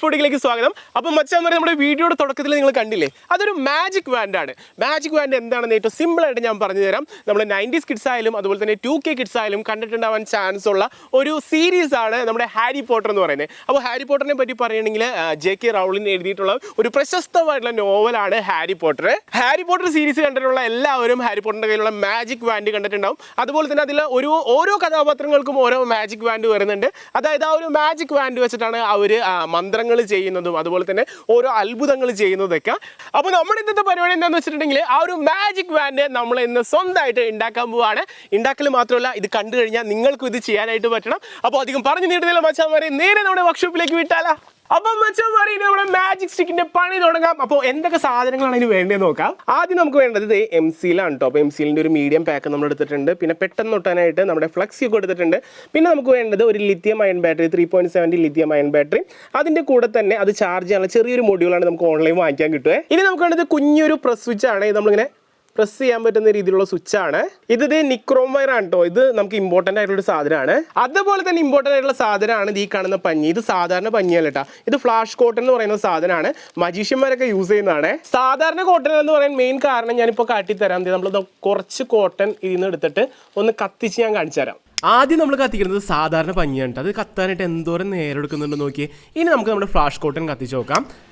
ഫുഡിലേക്ക് സ്വാഗതം. അപ്പം മച്ചാന്മാരെ നമ്മുടെ വീഡിയോയുടെ തുടക്കത്തിൽ നിങ്ങൾ കണ്ടില്ലേ? അതൊരു മാജിക് വാൻഡ് ആണ്. മാജിക് വാൻഡ് എന്താണെന്ന് ഏറ്റവും സിമ്പിൾ ആയിട്ട് ഞാൻ പറഞ്ഞു തരാം. നമ്മൾ നയന്റീസ് കിഡ്സ് ആയാലും അതുപോലെ തന്നെ ടു കെ കിഡ്സ് ആയാലും കണ്ടിട്ടുണ്ടാവാൻ ചാൻസ് ഉള്ള ഒരു സീരീസ് ആണ് നമ്മുടെ ഹാരി പോട്ടർ എന്ന് പറയുന്നത്. അപ്പോൾ ഹാരി പോട്ടറിനെ പറ്റി പറയുകയാണെങ്കിൽ ജെ കെ റൗളിൻ എഴുതിയിട്ടുള്ള ഒരു പ്രശസ്തമായിട്ടുള്ള നോവലാണ് Harry Potter Harry Potter series കണ്ടിട്ടുള്ള എല്ലാവരും ഹാരി പോട്ടറിന്റെ കയ്യിലുള്ള മാജിക് വാൻഡ് കണ്ടിട്ടുണ്ടാവും. അതുപോലെ തന്നെ അതിൽ ഒരു ഓരോ കഥാപാത്രങ്ങൾക്കും ഓരോ മാജിക് വാൻഡ് വരുന്നുണ്ട്. അതായത് ആ ഒരു മാജിക് വാൻഡ് വെച്ചിട്ടാണ് അവർ മന്ത്രങ്ങൾ ചെയ്യുന്നതും അതുപോലെ തന്നെ ഓരോ അത്ഭുതങ്ങൾ ചെയ്യുന്നതൊക്കെ. അപ്പോൾ നമ്മുടെ ഇന്നത്തെ പരിപാടി എന്താണെന്ന് വെച്ചിട്ടുണ്ടെങ്കിൽ ആ ഒരു മാജിക് വാൻഡ് നമ്മൾ ഇന്ന് സ്വന്തമായിട്ട് ഉണ്ടാക്കാൻ പോവാണ്. ഉണ്ടാക്കൽ മാത്രമല്ല ഇത് കണ്ടു കഴിഞ്ഞാൽ നിങ്ങൾക്കും ഇത് ചെയ്യാനായിട്ട് പറ്റണം. അപ്പോൾ അധികം പറഞ്ഞു നീട്ടുന്നില്ല മച്ചാമാരെ. നേരെ നമ്മുടെ വർക്ക്ഷോപ്പിലേക്ക് വിട്ടാലാ. അപ്പം മച്ചന്മാരെ പറയുന്നത് നമ്മുടെ മാജിക് സ്റ്റിക്കിന്റെ പണി തുടങ്ങാം. അപ്പോൾ എന്തൊക്കെ സാധനങ്ങളാണ് ഇതിന് വേണ്ടത് നോക്കാം. ആദ്യം നമുക്ക് വേണ്ടത് ഇത് എം സിയിലാണ് കേട്ടോ അപ്പോൾ എം സിയിലിന്റെ ഒരു മീഡിയം പാക്ക് നമ്മൾ എടുത്തിട്ടുണ്ട്. പിന്നെ പെട്ടെന്ന് ഒട്ടാനായിട്ട് നമ്മുടെ ഫ്ലക്സി ഒക്കെ എടുത്തിട്ടുണ്ട്. പിന്നെ നമുക്ക് വേണ്ടത് ഒരു lithium ion battery three point seventy lithium ion battery അതിന്റെ കൂടെ തന്നെ അത് ചാർജ് ചെയ്യാനുള്ള ചെറിയൊരു മൊഡ്യൂളാണ് നമുക്ക് ഓൺലൈൻ വാങ്ങിക്കാൻ കിട്ടുക. ഇനി നമുക്ക് വേണ്ടത് കുഞ്ഞൊരു പ്രസ് സ്വിച്ച് ആണ്. നമ്മളിങ്ങനെ പ്രസ് ചെയ്യാൻ പറ്റുന്ന രീതിയിലുള്ള സ്വിച്ച് ആണ്. ഇത് ഇത് നിക്രോം വയർ ആണ് കേട്ടോ ഇത് നമുക്ക് ഇമ്പോർട്ടന്റ് ആയിട്ടുള്ള ഒരു സാധനമാണ്. അതുപോലെ തന്നെ ഇമ്പോർട്ടന്റ് ആയിട്ടുള്ള സാധനമാണ് ഈ കാണുന്ന പഞ്ഞി. ഇത് സാധാരണ പഞ്ഞിയല്ല കേട്ടോ ഇത് ഫ്ലാഷ് കോട്ടൺ എന്ന് പറയുന്ന സാധനമാണ്. മജീഷ്യന്മാരൊക്കെ യൂസ് ചെയ്യുന്നതാണ്. സാധാരണ കോട്ടൺ എന്ന് പറയാൻ മെയിൻ കാരണം ഞാനിപ്പോൾ കാട്ടിത്തരാം. നമ്മൾ കുറച്ച് കോട്ടൺ ഇതിൽ നിന്ന് എടുത്തിട്ട് ഒന്ന് കത്തിച്ച് ഞാൻ കാണിച്ചു തരാം. ആദ്യം നമ്മൾ കത്തിക്കുന്നത് സാധാരണ പഞ്ഞിയാണ്. അത് കത്താനായിട്ട് എന്തോരം നേരം എടുക്കുന്നുണ്ട് നോക്കിയേ. ഇനി നമുക്ക് നമ്മുടെ ഫ്ലാഷ് കോട്ടൺ കത്തിച്ച് നോക്കാം.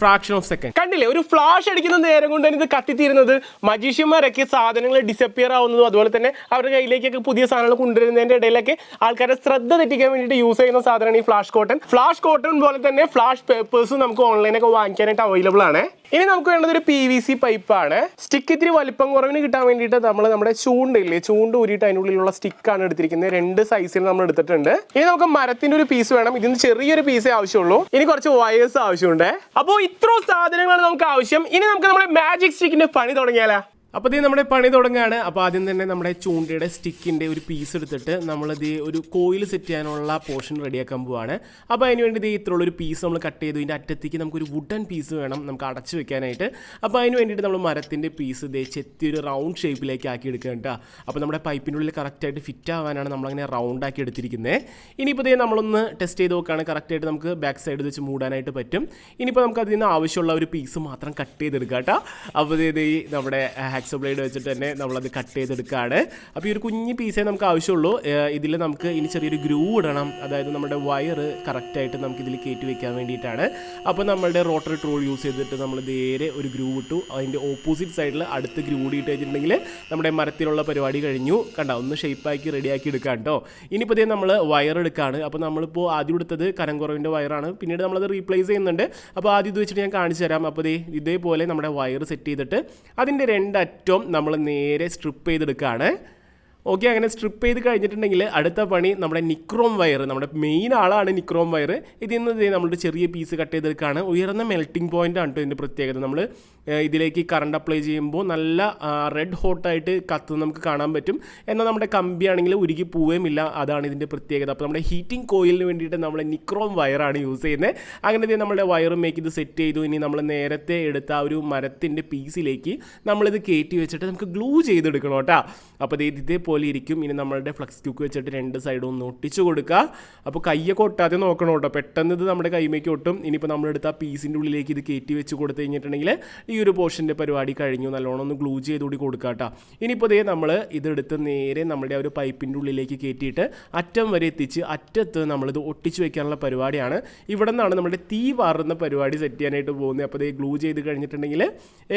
ഫ്രാക്ഷൻ ഓഫ് സെക്കൻഡ് കണ്ടില്ലേ? ഒരു ഫ്ലാഷ് അടിക്കുന്ന നേരം കൊണ്ട് തന്നെ ഇത് കത്തിത്തീരുന്നത് മജീഷ്യന്മാരൊക്കെ സാധനങ്ങൾ ഡിസപ്പിയർ ആവുന്നതും അതുപോലെ തന്നെ അവരുടെ കയ്യിലേക്കൊക്കെ പുതിയ സാധനങ്ങൾ കൊണ്ടുവരുന്നതിന്റെ ഇടയിലൊക്കെ ആൾക്കാരെ ശ്രദ്ധ തെറ്റിക്കാൻ വേണ്ടിയിട്ട് യൂസ് ചെയ്യുന്ന സാധനമാണ് ഈ ഫ്ലാഷ് കോട്ടൺ ഫ്ലാഷ് കോട്ടൺ പോലെ തന്നെ ഫ്ലാഷ് പേപ്പേഴ്സും നമുക്ക് ഓൺലൈനൊക്കെ വാങ്ങിക്കാനായിട്ട് അവൈലബിൾ ആണ്. ഇനി നമുക്ക് വേണ്ടത് ഒരു പി വി സി പൈപ്പാണ് സ്റ്റിക്ക് ഇത്തിരി വലിപ്പം കുറവിന് കിട്ടാൻ വേണ്ടിയിട്ട് നമ്മൾ നമ്മുടെ ചൂണ്ടില്ലേ ചൂണ്ട് ഊരിയിട്ട് അതിന്റെ ഉള്ളിലുള്ള സ്റ്റിക്കാണ് എടുത്തിരിക്കുന്നത്. രണ്ട് സൈസിൽ നമ്മൾ എടുത്തിട്ടുണ്ട്. ഇനി നമുക്ക് മരത്തിന്റെ ഒരു പീസ് വേണം. ഇതിന് ചെറിയൊരു പീസേ ആവശ്യമുള്ളൂ. ഇനി കുറച്ച് വയേഴ്സ് ആവശ്യമുണ്ട്. അപ്പോൾ ഇത്രയും സാധനങ്ങളാണ് നമുക്ക് ആവശ്യം. ഇനി നമുക്ക് നമ്മുടെ മാജിക് സ്റ്റിക്കിന്റെ പണി തുടങ്ങിയാലോ? അപ്പോൾ ഇത് നമ്മുടെ പണി തുടങ്ങുകയാണ് അപ്പോൾ ആദ്യം തന്നെ നമ്മുടെ ചൂണ്ടയുടെ സ്റ്റിക്കിന്റെ ഒരു പീസ് എടുത്തിട്ട് നമ്മളിത് ഒരു കോയിൽ സെറ്റ് ചെയ്യാനുള്ള പോർഷൻ റെഡിയാക്കാൻ പോവാണ്. അപ്പോൾ അതിന് വേണ്ടി ഇത് ഇത്രയുള്ള ഒരു പീസ് നമ്മൾ കട്ട് ചെയ്തു. ഇതിന്റെ അറ്റത്തേക്ക് നമുക്കൊരു വുഡൻ പീസ് വേണം നമുക്ക് അടച്ചു വെക്കാനായിട്ട്. അപ്പോൾ അതിന് വേണ്ടിയിട്ട് നമ്മൾ മരത്തിന്റെ പീസ് ഇതേ ചെത്തി ഒരു റൗണ്ട് ഷേപ്പിലേക്ക് ആക്കി എടുക്കുക കേട്ടോ. അപ്പോൾ നമ്മുടെ പൈപ്പിന്റെ ഉള്ളിൽ കറക്റ്റായിട്ട് ഫിറ്റ് ആവാനാണ് നമ്മളങ്ങനെ റൗണ്ട് ആക്കി എടുത്തിരിക്കുന്നത് ഇനിയിപ്പോൾ ഇതേ നമ്മളൊന്ന് ടെസ്റ്റ് ചെയ്ത് നോക്കുകയാണ് കറക്റ്റായിട്ട് നമുക്ക് ബാക്ക് സൈഡ് വെച്ച് മൂടാനായിട്ട് പറ്റും. ഇനിയിപ്പോൾ നമുക്ക് അതിൽ നിന്ന് ആവശ്യമുള്ള ഒരു പീസ് മാത്രം കട്ട് ചെയ്തെടുക്കാം കേട്ടോ. അപ്പോൾ ഇത് നമ്മുടെ ഹാക്സോ ബ്ലേഡ് വെച്ചിട്ട് തന്നെ നമ്മളത് കട്ട് ചെയ്തെടുക്കുകയാണ് അപ്പോൾ ഈ ഒരു കുഞ്ഞ് പീസേ നമുക്ക് ആവശ്യമുള്ളൂ. ഇതിൽ നമുക്ക് ഇനി ചെറിയൊരു ഗ്രൂ ഇടണം. അതായത് നമ്മുടെ വയർ കറക്റ്റായിട്ട് നമുക്ക് ഇതിൽ കയറ്റി വെക്കാൻ വേണ്ടിയിട്ടാണ്. അപ്പോൾ നമ്മളുടെ റോട്ടർ ട്രോൾ യൂസ് ചെയ്തിട്ട് നമ്മൾ നേരെ ഒരു ഗ്രൂ ഇട്ടു. അതിന്റെ ഓപ്പോസിറ്റ് സൈഡിൽ അടുത്ത് ഗ്രൂ ഇട്ട് വെച്ചിട്ടുണ്ടെങ്കിൽ നമ്മുടെ മരത്തിലുള്ള പരിപാടി കഴിഞ്ഞു. കണ്ട? ഒന്ന് ഷേപ്പാക്കി റെഡിയാക്കി എടുക്കാം കേട്ടോ. ഇനിയിപ്പോൾ ഇതേ നമ്മൾ വയർ എടുക്കുകയാണ് അപ്പോൾ നമ്മളിപ്പോൾ ആദ്യം എടുത്തത് കരംകുറവിന്റെ വയറാണ് പിന്നീട് നമ്മളത് റീപ്ലേസ് ചെയ്യുന്നുണ്ട്. അപ്പോൾ ആദ്യം ഇത് വെച്ചിട്ട് ഞാൻ കാണിച്ചു തരാം. അപ്പോൾ ദേ ഇതേപോലെ നമ്മുടെ വയർ സെറ്റ് ചെയ്തിട്ട് അതിന്റെ രണ്ടറ്റവും നമ്മൾ നേരെ സ്ട്രിപ്പ് ചെയ്തെടുക്കുകയാണ് ഓക്കെ അങ്ങനെ സ്ട്രിപ്പ് ചെയ്ത് കഴിഞ്ഞിട്ടുണ്ടെങ്കിൽ അടുത്ത പണി നമ്മുടെ നിക്രോം വയർ നമ്മുടെ മെയിൻ ആളാണ് നിക്രോം വയർ ഇതിൽ നിന്ന് നമ്മളൊരു ചെറിയ പീസ് കട്ട് ചെയ്തെടുക്കുകയാണ് ഉയർന്ന മെൽറ്റിംഗ് പോയിന്റ് ആണ് കേട്ടോ ഇതിന്റെ പ്രത്യേകത. നമ്മൾ ഇതിലേക്ക് കറണ്ട് അപ്ലൈ ചെയ്യുമ്പോൾ നല്ല റെഡ് ഹോട്ടായിട്ട് കത്തുന്നത് നമുക്ക് കാണാൻ പറ്റും. എന്നാൽ നമ്മുടെ കമ്പി ആണെങ്കിൽ ഉരുകി പോവുകയുമില്ല. അതാണ് ഇതിന്റെ പ്രത്യേകത. അപ്പോൾ നമ്മുടെ ഹീറ്റിംഗ് കോയിലിന് വേണ്ടിയിട്ട് നമ്മൾ നിക്രോം വയറാണ് യൂസ് ചെയ്യുന്നത്. അങ്ങനെ നമ്മുടെ വയറും മേക്ക് ഇത് സെറ്റ് ചെയ്തു. ഇനി നമ്മൾ നേരത്തെ എടുത്ത ആ ഒരു മരത്തിന്റെ പീസിലേക്ക് നമ്മളിത് കയറ്റി വെച്ചിട്ട് നമുക്ക് ഗ്ലൂ ചെയ്തെടുക്കണം കേട്ടോ. അപ്പോൾ ഇത് ഇതേപോലെ ഇരിക്കും. ഇനി നമ്മളുടെ ഫ്ലക്സ് ക്യൂക്ക് വെച്ചിട്ട് രണ്ട് സൈഡും ഒന്ന് ഒട്ടിച്ചു കൊടുക്കുക. അപ്പോൾ കയ്യൊക്കെ ഒട്ടാതെ നോക്കണം കേട്ടോ. പെട്ടെന്ന് ഇത് നമ്മുടെ കൈമേക്ക് ഒട്ടും. ഇനിയിപ്പോൾ നമ്മളെടുത്ത ആ പീസിന്റെ ഉള്ളിലേക്ക് ഇത് കയറ്റി വെച്ച് കൊടുത്തു കഴിഞ്ഞിട്ടുണ്ടെങ്കിൽ ഈ ഒരു പോർഷന്റെ പരിപാടി കഴിഞ്ഞു. നല്ലോണം ഒന്ന് ഗ്ലൂ ചെയ്തുകൂടി കൊടുക്കുക കേട്ടോ ഇനിയിപ്പോൾ ഇതേ നമ്മൾ ഇതെടുത്ത് നേരെ നമ്മുടെ ആ ഒരു പൈപ്പിന്റെ ഉള്ളിലേക്ക് കയറ്റിയിട്ട് അറ്റം വരെ എത്തിച്ച് അറ്റത്ത് നമ്മളിത് ഒട്ടിച്ച് വെക്കാനുള്ള പരിപാടിയാണ്. ഇവിടെ നിന്നാണ് നമ്മുടെ തീ വാറുന്ന പരിപാടി സെറ്റ് ചെയ്യാനായിട്ട് പോകുന്നത്. അപ്പോൾ ഇത് ഗ്ലൂ ചെയ്ത് കഴിഞ്ഞിട്ടുണ്ടെങ്കിൽ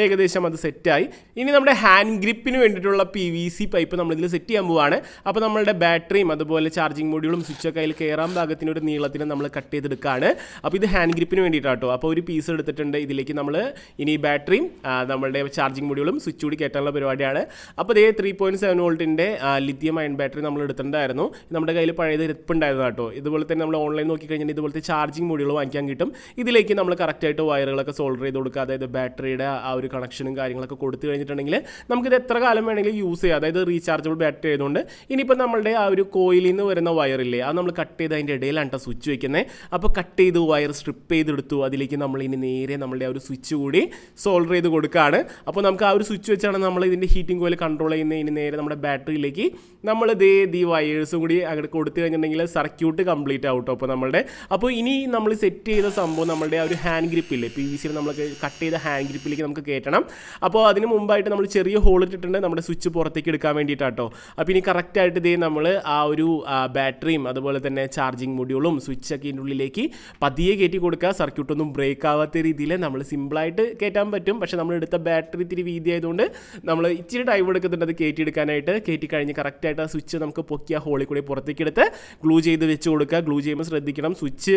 ഏകദേശം അത് സെറ്റായി ഇനി നമ്മുടെ ഹാൻഡ് ഗ്രിപ്പിന് വേണ്ടിയിട്ടുള്ള പി വി സി പൈപ്പ് നമ്മളിതിൽ സെറ്റ് ചെയ്യാൻ പോവാണ്. അപ്പോൾ നമ്മളുടെ ബാറ്ററിയും അതുപോലെ ചാർജിങ് മൊഡ്യൂളും സ്വിച്ചൊക്കെ അതിൽ കയറാൻ ഭാഗത്തിന് ഒരു നീളത്തിന് നമ്മൾ കട്ട് ചെയ്തെടുക്കുകയാണ് അപ്പോൾ ഇത് ഹാൻഡ് ഗ്രിപ്പിന് വേണ്ടിയിട്ടാണ് കേട്ടോ അപ്പോൾ ഒരു പീസ് എടുത്തിട്ടുണ്ട്. ഇതിലേക്ക് നമ്മൾ ഇനി ബാറ്ററിയും നമ്മളുടെ ചാർജിങ് മൊഡ്യൂളും സ്വിച്ച് കൂടി കയറ്റാനുള്ള പരിപാടിയാണ്. അപ്പോൾ ഇതേ ത്രീ പോയിന്റ് സെവൻ വോൾട്ടിന്റെ ലിഥിയം അയൺ ബാറ്ററി നമ്മൾ എടുത്തിട്ടുണ്ടായിരുന്നു. നമ്മുടെ കയ്യിൽ പഴയത് ഇരിപ്പുണ്ടായിരുന്നു കേട്ടോ. ഇതുപോലെ തന്നെ നമ്മൾ ഓൺലൈൻ നോക്കി കഴിഞ്ഞാൽ ഇതുപോലത്തെ ചാർജിങ് മൊഡ്യൂൾ വാങ്ങിക്കാൻ കിട്ടും. ഇതിലേക്ക് നമ്മൾ കറക്റ്റായിട്ട് വയറുകളൊക്കെ സോൾഡർ ചെയ്ത് കൊടുക്കുക. അതായത് ബാറ്ററിയുടെ ആ ഒരു കണക്ഷനും കാര്യങ്ങളൊക്കെ കൊടുത്തു കഴിഞ്ഞിട്ടുണ്ടെങ്കിൽ നമുക്കിത് എത്ര കാലം വേണമെങ്കിലും യൂസ് ചെയ്യാം. അതായത് റീചാർജബിൾ ബാറ്ററി ആയതുകൊണ്ട്. ഇനിയിപ്പോൾ നമ്മുടെ ആ ഒരു കോയിലിൽ നിന്ന് വരുന്ന വയറില്ലേ അത് നമ്മൾ കട്ട് ചെയ്ത് അതിന്റെ ഇടയിലാണ് കേട്ടോ സ്വിച്ച് വെക്കുന്നത് അപ്പോൾ കട്ട് ചെയ്ത് വയർ സ്ട്രിപ്പ് ചെയ്തെടുത്തു. അതിലേക്ക് നമ്മൾ ഇനി നേരെ നമ്മളുടെ ആ ഒരു സ്വിച്ച് കൂടി സോ സോൾഡർ ചെയ്ത് കൊടുക്കുകയാണ് അപ്പോൾ നമുക്ക് ആ ഒരു സ്വിച്ച് വെച്ചാണ് നമ്മൾ ഇതിന്റെ ഹീറ്റിംഗ് കോയിൽ കൺട്രോൾ ചെയ്യുന്നത്. ഇനി നേരെ നമ്മുടെ ബാറ്ററിയിലേക്ക് നമ്മൾ ദേ ഈ വയേഴ്സും കൂടി അങ്ങോട്ട് കൊടുത്തു കഴിഞ്ഞിട്ടുണ്ടെങ്കിൽ സർക്യൂട്ട് കംപ്ലീറ്റ് ആവും കേട്ടോ അപ്പോൾ നമ്മളുടെ അപ്പോൾ ഇനി നമ്മൾ സെറ്റ് ചെയ്ത സംഭവം നമ്മളുടെ ആ ഒരു ഹാൻഡ് ഗ്രിപ്പില്ലേ പി വി സിയിൽ നമ്മൾ കട്ട് ചെയ്ത ഹാൻഡ് ഗ്രിപ്പിലേക്ക് നമുക്ക് കയറ്റണം അപ്പോൾ അതിന് മുമ്പായിട്ട് നമ്മൾ ചെറിയ ഹോൾ ഇട്ടിട്ടുണ്ട്. നമ്മുടെ സ്വിച്ച് പുറത്തേക്ക് എടുക്കാൻ വേണ്ടിയിട്ടാട്ടോ അപ്പോൾ ഇനി കറക്റ്റായിട്ട് ഇതേ നമ്മൾ ആ ഒരു ബാറ്ററിയും അതുപോലെ തന്നെ ചാർജിങ് മൊഡ്യൂളും സ്വിച്ചൊക്കെ ഇതിന്റെ ഉള്ളിലേക്ക് പതിയെ കയറ്റി കൊടുക്കുക. സർക്യൂട്ടൊന്നും ബ്രേക്ക് ആവാത്ത രീതിയിൽ നമ്മൾ സിമ്പിളായിട്ട് കയറ്റാൻ പറ്റും. പക്ഷേ നമ്മൾ എടുത്ത ബാറ്ററി ഇത്തിരി വീതി ആയതുകൊണ്ട് നമ്മൾ ഇച്ചിരി ടൈം എടുക്കുന്നുണ്ട്. അത് കയറ്റി എടുക്കാനായിട്ട്. കയറ്റി കഴിഞ്ഞ് കറക്റ്റായിട്ട് ആ സ്വിച്ച് നമുക്ക് പൊക്കിയ ഹോളിൽ കൂടി പുറത്തേക്ക് എടുത്ത് ഗ്ലൂ ചെയ്ത് വെച്ച് കൊടുക്കുക. ഗ്ലൂ ചെയ്യുമ്പോൾ ശ്രദ്ധിക്കണം. സ്വിച്ച്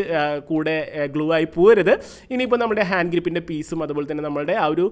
കൂടെ ഗ്ലൂ ആയി പോരുത്. ഇനിയിപ്പോൾ നമ്മുടെ ഹാൻഡ് ഗ്രിപ്പിന്റെ പീസും അതുപോലെ തന്നെ നമ്മുടെ ആ ഒരു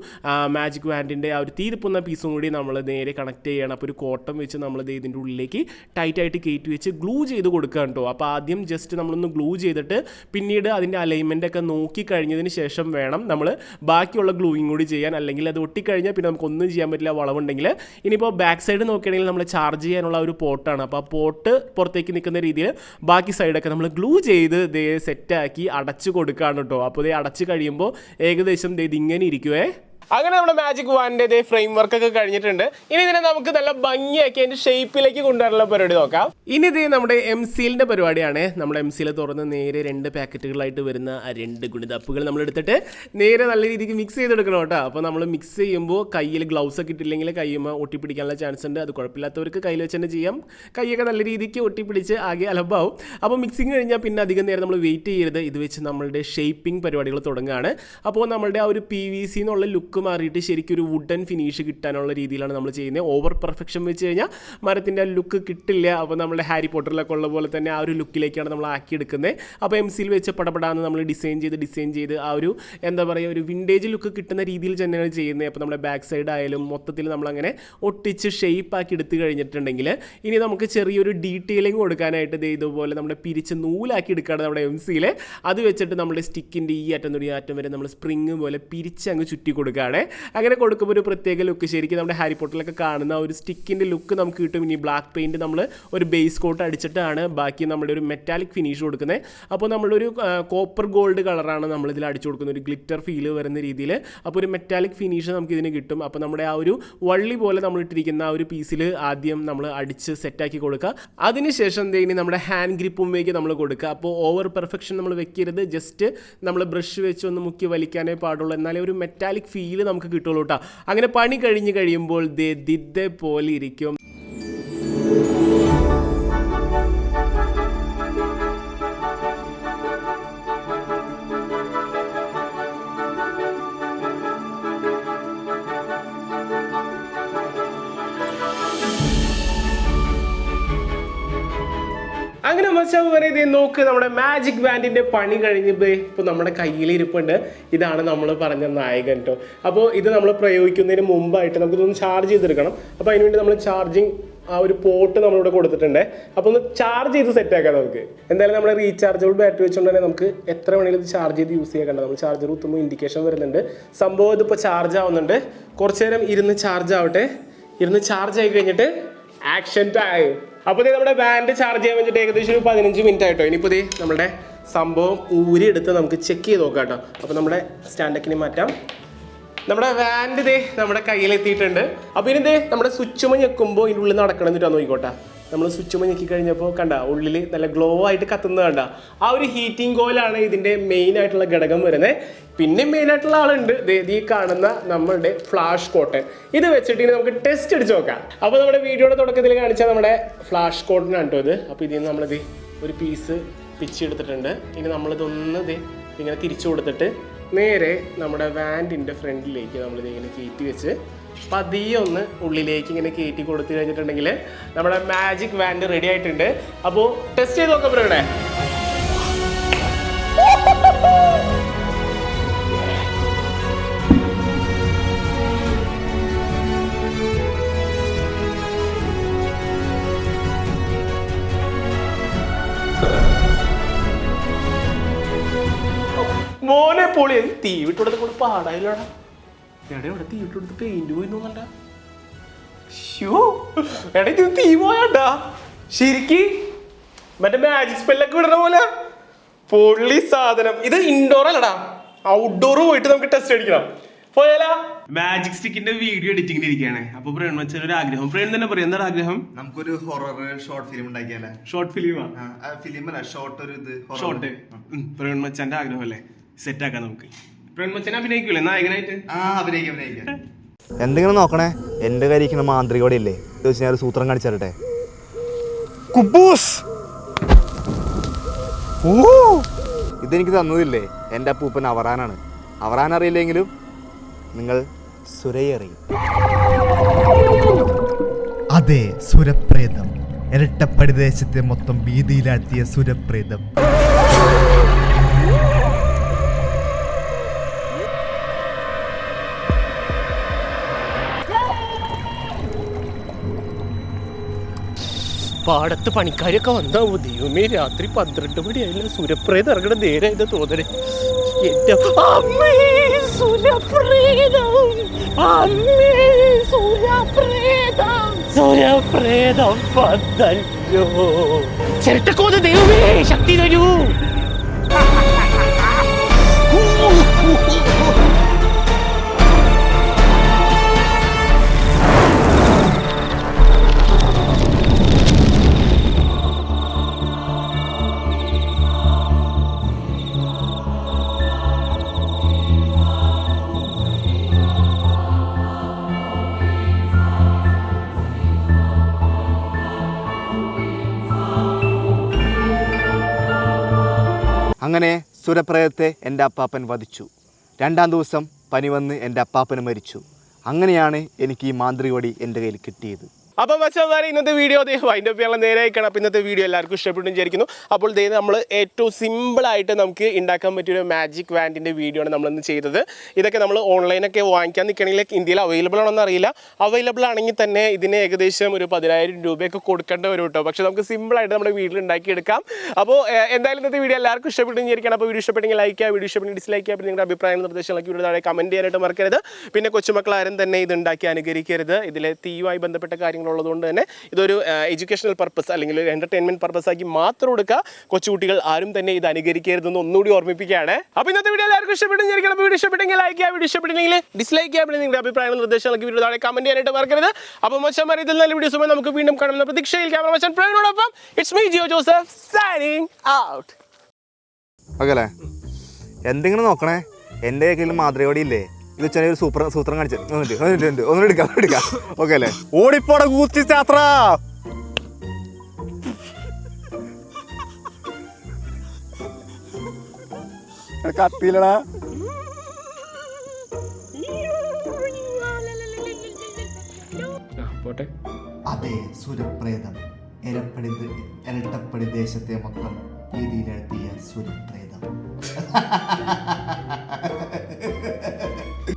മാജിക് വാൻഡിന്റെ ആ ഒരു തീരിപ്പുന്ന പീസും കൂടി നമ്മൾ നേരെ കണക്ട് ചെയ്യണം. അപ്പോൾ ഒരു കോട്ടം വെച്ച് നമ്മൾ ഇതിന്റെ ഉള്ളിലേക്ക് ടൈറ്റായിട്ട് കയറ്റി വെച്ച് ഗ്ലൂ ചെയ്ത് കൊടുക്കുക കേട്ടോ. അപ്പോൾ ആദ്യം ജസ്റ്റ് നമ്മളൊന്ന് ഗ്ലൂ ചെയ്തിട്ട് പിന്നീട് അതിന്റെ അലൈൻമെന്റ് ഒക്കെ നോക്കി കഴിഞ്ഞതിന് ശേഷം വേണം നമ്മൾ ബാക്കിയുള്ള ഗ്ലൂയിങ് കൂടി ചെയ്യാൻ അല്ലെങ്കിൽ അത് ഒട്ടിക്കഴിഞ്ഞാൽ പിന്നെ നമുക്ക് ഒന്നും ചെയ്യാൻ പറ്റില്ല വളവുണ്ടെങ്കിൽ. ഇനിയിപ്പോൾ ബാക്ക് സൈഡ് നോക്കുകയാണെങ്കിൽ നമ്മൾ ചാർജ് ചെയ്യാനുള്ള ഒരു പോർട്ടാണ് അപ്പോൾ ആ പോർട്ട് പുറത്തേക്ക് നിൽക്കുന്ന രീതിയിൽ ബാക്കി സൈഡൊക്കെ നമ്മൾ ഗ്ലൂ ചെയ്ത് ദേ സെറ്റാക്കി അടച്ചു കൊടുക്കുകയാണ് കേട്ടോ അപ്പോൾ ദേ അടച്ച് കഴിയുമ്പോൾ ഏകദേശം ദേ ഇതിങ്ങനെ ഇരിക്കുവേ. അങ്ങനെ നമ്മുടെ മാജിക് വാന്റെ ഫ്രെയിം വർക്ക് ഒക്കെ കഴിഞ്ഞിട്ടുണ്ട്. ഇനി ഇതിനെ നമുക്ക് നല്ല ഭംഗിയാക്കി അതിന്റെ ഷേപ്പിലേക്ക് കൊണ്ടുവരാനുള്ള പരിപാടി നോക്കാം. ഇനി ഇത് നമ്മുടെ എം സീലിന്റെ പരിപാടിയാണ്. നമ്മൾ എം സീൽ തുറന്ന് നേരെ രണ്ട് പാക്കറ്റുകളായിട്ട് വരുന്ന ആ രണ്ട് ഗുണിതപ്പുകൾ നമ്മൾ എടുത്തിട്ട് നേരെ നല്ല രീതിക്ക് മിക്സ് ചെയ്തെടുക്കണം കേട്ടോ. അപ്പോൾ നമ്മൾ മിക്സ് ചെയ്യുമ്പോൾ കയ്യിൽ ഗ്ലൗസ് ഒക്കെ ഇട്ടില്ലെങ്കിൽ കയ്യുമ്പോൾ ഒട്ടിപ്പിടിക്കാനുള്ള ചാൻസ് ഉണ്ട്. അത് കുഴപ്പമില്ലാത്തവർക്ക് കയ്യിൽ വെച്ച് തന്നെ ചെയ്യാം. കൈയൊക്കെ നല്ല രീതിക്ക് ഒട്ടിപ്പിടിച്ച് ആകെ അലമ്പാവും. അപ്പോൾ മിക്സിങ് കഴിഞ്ഞാൽ പിന്നെ അധികം നേരം നമ്മൾ വെയിറ്റ് ചെയ്യരുത്. ഇത് വെച്ച് നമ്മളുടെ ഷേപ്പിംഗ് പരിപാടികൾ തുടങ്ങുകയാണ്. അപ്പോൾ നമ്മളുടെ ആ ഒരു പി വി സി എന്നുള്ള ലുക്ക് മാറിയിട്ട് ശരിക്കും ഒരു വുഡൻ ഫിനിഷ് കിട്ടാനുള്ള രീതിയിലാണ് നമ്മൾ ചെയ്യുന്നത്. ഓവർ പെർഫെക്ഷൻ വെച്ച് കഴിഞ്ഞാൽ മരത്തിന്റെ ആ ലുക്ക് കിട്ടില്ല. അപ്പോൾ നമ്മുടെ ഹാരി പോട്ടറിലൊക്കെ ഉള്ള പോലെ തന്നെ ആ ഒരു ലുക്കിലേക്കാണ് നമ്മൾ ആക്കിയെടുക്കുന്നത്. അപ്പോൾ എം സിയിൽ വെച്ച് പടപടാന്ന് നമ്മൾ ഡിസൈൻ ചെയ്ത് ഡിസൈൻ ചെയ്ത് ആ ഒരു എന്താ പറയുക ഒരു വിന്റേജ് ലുക്ക് കിട്ടുന്ന രീതിയിൽ തന്നെയാണ് ചെയ്യുന്നത്. അപ്പോൾ നമ്മുടെ ബാക്ക് സൈഡ് ആയാലും മൊത്തത്തിൽ നമ്മളങ്ങനെ ഒട്ടിച്ച് ഷേപ്പ് ആക്കി എടുത്തു കഴിഞ്ഞിട്ടുണ്ടെങ്കിൽ ഇനി നമുക്ക് ചെറിയൊരു ഡീറ്റെയിലിംഗ് കൊടുക്കാനായിട്ട് ഇതുപോലെ നമ്മുടെ പിരിച്ച് നൂലാക്കി എടുക്കുകയാണ് നമ്മുടെ എം സിയിൽ അത് വെച്ചിട്ട് നമ്മുടെ സ്റ്റിക്കിന്റെ ഈ അറ്റം തൊടി അറ്റം വരെ നമ്മൾ സ്പ്രിങ് പോലെ പിരിച്ച് അങ്ങ് ചുറ്റി കൊടുക്കുകയാണ് അങ്ങനെ കൊടുക്കുമ്പോൾ ഒരു പ്രത്യേക ലുക്ക് ശരിക്കും നമ്മുടെ ഹാരി പോട്ടറിലൊക്കെ കാണുന്ന ഒരു സ്റ്റിക്കിന്റെ ലുക്ക് നമുക്ക് കിട്ടും. ഇനി ബ്ലാക്ക് പെയിന്റ് നമ്മൾ ഒരു ബേസ് കോട്ട് അടിച്ചിട്ടാണ് ബാക്കി നമ്മുടെ ഒരു മെറ്റാലിക് ഫിനിഷ് കൊടുക്കുന്നത്. അപ്പോൾ നമ്മളൊരു കോപ്പർ ഗോൾഡ് കളറാണ് നമ്മൾ ഇതിൽ അടിച്ചു കൊടുക്കുന്നത്. ഒരു ഗ്ലിറ്റർ ഫീൽ വരുന്ന രീതിയിൽ അപ്പോൾ ഒരു മെറ്റാലിക് ഫിനിഷ് നമുക്ക് ഇതിന് കിട്ടും. അപ്പോൾ നമ്മുടെ ആ ഒരു വള്ളി പോലെ നമ്മൾ ഇട്ടിരിക്കുന്ന ആ ഒരു പീസിൽ ആദ്യം നമ്മൾ അടിച്ച് സെറ്റാക്കി കൊടുക്കുക. അതിനുശേഷം ഇനി നമ്മുടെ ഹാൻഡ് ഗ്രിപ്പുമ്മേക്ക് നമ്മൾ കൊടുക്കുക. അപ്പോൾ ഓവർ പെർഫെക്ഷൻ നമ്മൾ വെക്കരുത്. ജസ്റ്റ് നമ്മൾ ബ്രഷ് വെച്ച് ഒന്ന് മുക്കി വലിക്കാനേ പാടുള്ളൂ. എന്നാലേ ഒരു മെറ്റാലിക് ഫീൽ നമുക്ക് കിട്ടുള്ളൂ കേട്ടോ അങ്ങനെ പണി കഴിഞ്ഞ് കഴിയുമ്പോൾ ദേ ദിദ്ദേ പോലെ ഇരിക്കും. അങ്ങനെ വരെ പറയുന്നത് നോക്ക് നമ്മുടെ മാജിക് ബാൻഡിന്റെ പണി കഴിഞ്ഞത് ഇപ്പോൾ നമ്മുടെ കയ്യിൽ ഇരിപ്പുണ്ട് ഇതാണ് നമ്മൾ പറഞ്ഞ നായകൻ കേട്ടോ അപ്പോൾ ഇത് നമ്മൾ പ്രയോഗിക്കുന്നതിന് മുമ്പായിട്ട് നമുക്കിതൊന്ന് ചാർജ് ചെയ്തെടുക്കണം. അപ്പോൾ അതിനുവേണ്ടി നമ്മൾ ചാർജിങ് ആ ഒരു പോർട്ട് നമ്മളിവിടെ കൊടുത്തിട്ടുണ്ട്. അപ്പോൾ ഒന്ന് ചാർജ് ചെയ്ത് സെറ്റ് ആക്കാം നമുക്ക്. എന്തായാലും നമ്മുടെ റീചാർജബിൾ ബാറ്ററി വെച്ചുകൊണ്ട് തന്നെ നമുക്ക് എത്ര വേണമെങ്കിലും ഇത് ചാർജ് ചെയ്ത് യൂസ് ചെയ്യാൻ നമ്മൾ ചാർജർ കുത്തുമ്പോൾ ഇൻഡിക്കേഷൻ വരുന്നുണ്ട്. സംഭവം ഇതിപ്പോൾ ചാർജ് ആവുന്നുണ്ട്. കുറച്ച് നേരം ഇരുന്ന് ചാർജ് ആവട്ടെ. ഇരുന്ന് ചാർജ് ആയി കഴിഞ്ഞിട്ട് ആക്ഷൻ ടൈം അപ്പോൾ നമ്മുടെ ബാൻഡ് ചാർജ് ചെയ്യാൻ വേണ്ടിയിട്ട് ഏകദേശം ഒരു പതിനഞ്ച് മിനിറ്റ് ആയിട്ടോ. ഇനിയിപ്പോൾ നമ്മുടെ സംഭവം ഊരി എടുത്ത് നമുക്ക് ചെക്ക് ചെയ്ത് നോക്കാം കേട്ടോ. അപ്പോൾ നമ്മുടെ സ്റ്റാൻഡക്കിനെ മാറ്റാം. നമ്മുടെ വാൻഡ് ഇതേ നമ്മുടെ കയ്യിലെത്തിയിട്ടുണ്ട്. അപ്പോൾ ഇനി ഇതേ നമ്മുടെ സ്വിച്ച് മഞ്ഞെക്കുമ്പോൾ ഇതിന്റെ ഉള്ളിൽ നടക്കണം എന്നിട്ടാ നോക്കിക്കോട്ടെ. നമ്മൾ സ്വിച്ച് ഞെക്കി കഴിഞ്ഞപ്പോൾ കണ്ട ഉള്ളിൽ നല്ല ഗ്ലോ ആയിട്ട് കത്തുന്നത് കണ്ട. ആ ഒരു ഹീറ്റിംഗ് കോയിലാണ് ഇതിന്റെ മെയിൻ ആയിട്ടുള്ള ഘടകം വരുന്നത് പിന്നെ മെയിൻ ആയിട്ടുള്ള ആളുണ്ട്. ഈ കാണുന്ന നമ്മളുടെ ഫ്ലാഷ് കോട്ടൺ ഇത് വെച്ചിട്ട് ഇനി നമുക്ക് ടെസ്റ്റ് അടിച്ച് നോക്കാം. അപ്പോൾ നമ്മുടെ വീഡിയോയുടെ തുടക്കത്തിൽ കാണിച്ച നമ്മുടെ ഫ്ലാഷ് കോട്ടനാണ് കേട്ടോ ഇത്? അപ്പോൾ ഇതിൽ നിന്ന് നമ്മളിത് ഒരു പീസ് പിച്ചെടുത്തിട്ടുണ്ട് ഇനി നമ്മളിതൊന്ന് ഇത് ഇങ്ങനെ തിരിച്ചു കൊടുത്തിട്ട് നേരെ നമ്മുടെ വാൻഡിന്റെ ഫ്രണ്ടിലേക്ക് നമ്മളിത് ഇങ്ങനെ കയറ്റി വെച്ച് പതിയെ ഒന്ന് ഉള്ളിലേക്ക് ഇങ്ങനെ കയറ്റി കൊടുത്തു കഴിഞ്ഞിട്ടുണ്ടെങ്കിൽ നമ്മുടെ മാജിക് വാൻഡ് റെഡി ആയിട്ടുണ്ട്. അപ്പോൾ ടെസ്റ്റ് ചെയ്ത് നോക്കാം ഇവിടെ മോനെ പൊളി തീ വിട്ടുകൊടുത്ത് കൂടെ പാടായില്ലടാ. എടാ ഇവിടെ തീ പെയിന്റ് പോയി തോന്നണ്ട ഷോ എടാ ഇത് തീ പോയാണ്ടാ? ശരിക്ക്? മറ്റേ മാജിക് സ്പെല്ലൊക്കെ വിടണ പോലെ? പൊള്ളി സാധനം. ഇത് ഇൻഡോർ അല്ലടാ. ഔട്ട്ഡോർ പോയിട്ട് നമുക്ക് ടെസ്റ്റ് അടിക്കണം. പോയാലാ? മാജിക് സ്റ്റിക്കിന്റെ വീഡിയോ എഡിറ്റിംഗിൽ ഇരിക്കുകയാണ് അപ്പൊ പ്രേം ഒരു ആഗ്രഹം പ്രേം തന്നെ പറയും എന്താണ് ആഗ്രഹം? നമുക്കൊരു ഹൊറർ ഷോർട്ട് ഫിലിം ഉണ്ടാക്കിയാലേ? ഷോർട്ട് ഫിലിമാ ഫിലിം അല്ല ഷോർട്ട് ഒരു ഇത് horror. ഷോർട്ട് പ്രേം മച്ചാന്റെ ആഗ്രഹം അല്ലേ? സെറ്റ് ആക്കാം നമുക്ക്. അഭിനയിക്കൂലേ? നായകനായിട്ട്? ആ അഭിനയിക്കാം അഭിനയിക്കാം. എന്തെങ്കിലും നോക്കണേ. എന്റെ കാര്യം മാന്ത്രികോടെ ഇല്ലേ ഇത് വെച്ച് ഞാൻ സൂത്രം കാണിച്ചു തരട്ടെ കുബൂസ്! ഓ! ഇതെനിക്ക് തന്നതില്ലേ എന്റെ അപ്പൂപ്പൻ അവറാനാണ്. അവറാൻ അറിയില്ലെങ്കിലും നിങ്ങൾ സുരയറിയും അതെ സുരപ്രേതം. ഇരട്ടപ്പടി ദേശത്തെ മൊത്തം ഭീതിയിലാഴ്ത്തിയ സുരപ്രേതം. പാടത്ത് പണിക്കാരൊക്കെ വന്നാ ദൈവമേ രാത്രി പന്ത്രണ്ട് മണിയായില്ല? സുരപ്രേത ഇറങ്ങണ നേരെ തോന്നണേ എന്റെ അമ്മേ സുരപ്രേതം. അമ്മേ സുരപ്രേതം. സുരപ്രേതം വന്നല്ലോ. ചിരട്ടക്കോത് ദൈവമേ ശക്തി തരൂ. അങ്ങനെ സുരപ്രയത്തെ എന്റെ അപ്പാപ്പൻ വധിച്ചു. രണ്ടാം ദിവസം പനി വന്ന് എന്റെ അപ്പാപ്പന് മരിച്ചു. അങ്ങനെയാണ് എനിക്ക് ഈ മാന്ത്രികോടി എന്റെ കയ്യിൽ കിട്ടിയത്. അപ്പോൾ മച്ചാമാരെ ഇന്നത്തെ വീഡിയോ അതേ അപ്പ് ചെയ്യാനുള്ള നേരെ അയക്കണം അപ്പോൾ ഇന്നത്തെ വീഡിയോ എല്ലാവർക്കും ഇഷ്ടപ്പെട്ടു വിചാരിക്കുന്നു. അപ്പോൾ ദേ നമ്മൾ ഏറ്റവും സിമ്പിളായിട്ട് നമുക്ക് ഉണ്ടാക്കാൻ പറ്റിയ ഒരു മാജിക് വാൻഡിന്റെ വീഡിയോ ആണ് നമ്മളിന്ന് ചെയ്തത്. ഇതൊക്കെ നമ്മൾ ഓൺലൈനൊക്കെ വാങ്ങിക്കാൻ നിൽക്കണമെങ്കിൽ ഇന്ത്യയിൽ അവൈലബിൾ ആണെന്ന് അറിയില്ല. അവൈലബിൾ ആണെങ്കിൽ തന്നെ ഇതിന് ഏകദേശം ഒരു പതിനായിരം രൂപയൊക്കെ കൊടുക്കേണ്ട വരും കേട്ടോ പക്ഷേ നമുക്ക് സിമ്പിളായിട്ട് നമ്മുടെ വീട്ടിൽ ഉണ്ടാക്കിയെടുക്കാം അപ്പോൾ എന്തായാലും ഇന്നത്തെ വീഡിയോ എല്ലാവർക്കും ഇഷ്ടപ്പെട്ടു വിചാരിക്കണം അപ്പോൾ വീഡിയോ ഇഷ്ടപ്പെട്ടെങ്കിൽ ലൈക്ക് ചെയ്യുക വീഡിയോ ഇഷ്ടപ്പെട്ടെങ്കിൽ ഡിസ്ലൈക്ക് ചെയ്യുക നിങ്ങളുടെ അഭിപ്രായങ്ങൾ നിർദ്ദേശങ്ങളൊക്കെ വീഡിയോ താഴെ കമന്റ് ചെയ്യാനായിട്ട് മറക്കരുത്. പിന്നെ കൊച്ചുമക്കൾ ആരും തന്നെ ഇത് ഉണ്ടാക്കി അനുകരിക്കരുത്. ഇതിലെ തീയുമായി ബന്ധപ്പെട്ട കാര്യങ്ങളുള്ളതുകൊണ്ട് തന്നെ ഇതൊരു എഡ്യൂക്കേഷണൽ പർപ്പസ് അല്ലെങ്കിൽ ഒരു എന്റർടൈൻമെന്റ് പർപ്പസാക്കി മാത്രം കൊടുക്കുക കൊച്ചുകുട്ടികൾ ആരും തന്നെ ഇത് അനുകരിക്കരുതെന്ന് ഒന്നുകൂടി ഓർമ്മിപ്പിക്കുകയാണ്. അപ്പോൾ ഇന്നത്തെ വീഡിയോ എല്ലാവർക്കും ഇഷ്ടപ്പെട്ടു അപ്പോൾ വീഡിയോ ഇഷ്ടപ്പെട്ടെങ്കിൽ ലൈക്ക് ചെയ്യുക വീഡിയോ ഇഷ്ടപ്പെട്ടെങ്കിൽ ഡിസ്ലൈക്ക് ചെയ്യാൻ നിങ്ങളുടെ അഭിപ്രായങ്ങൾ നിർദ്ദേശങ്ങളൊക്കെ വീഡിയോ താഴെ കമന്റ് ചെയ്യാനായിട്ട് മറക്കരുത്. അപ്പോൾ മോശം ഇതിൽ നല്ല വീഡിയോസുമായി നമുക്ക് വീണ്ടും കാണുന്ന പ്രതീക്ഷയിൽ ക്യാമറ മോശം പ്രേമിനോടൊപ്പം it's me Jio Joseph signing out okay എന്തെങ്കിലും നോക്കണേ? എന്റെ കയ്യിൽ മാതൃകയോടെ ഇല്ലേ ഇത് ചെറിയൊരു സൂപ്പർ സൂത്രം കാണിച്ചു. ഒന്നിട്ട് ഉണ്ട് ഒന്നും എടുക്കാം എടുക്കാം. ഓക്കെ അല്ലേ? ഓടിപ്പോടെ കൂത്തി യാത്ര. കത്തിയില്ലടാ. പോട്ടെ. അതെ സുരപ്രേതം. എരപ്പടി എരട്ടപ്പടി ദേശത്തെ മക്കൾ രീതിയിലെത്തിയ സുരപ്രേതം.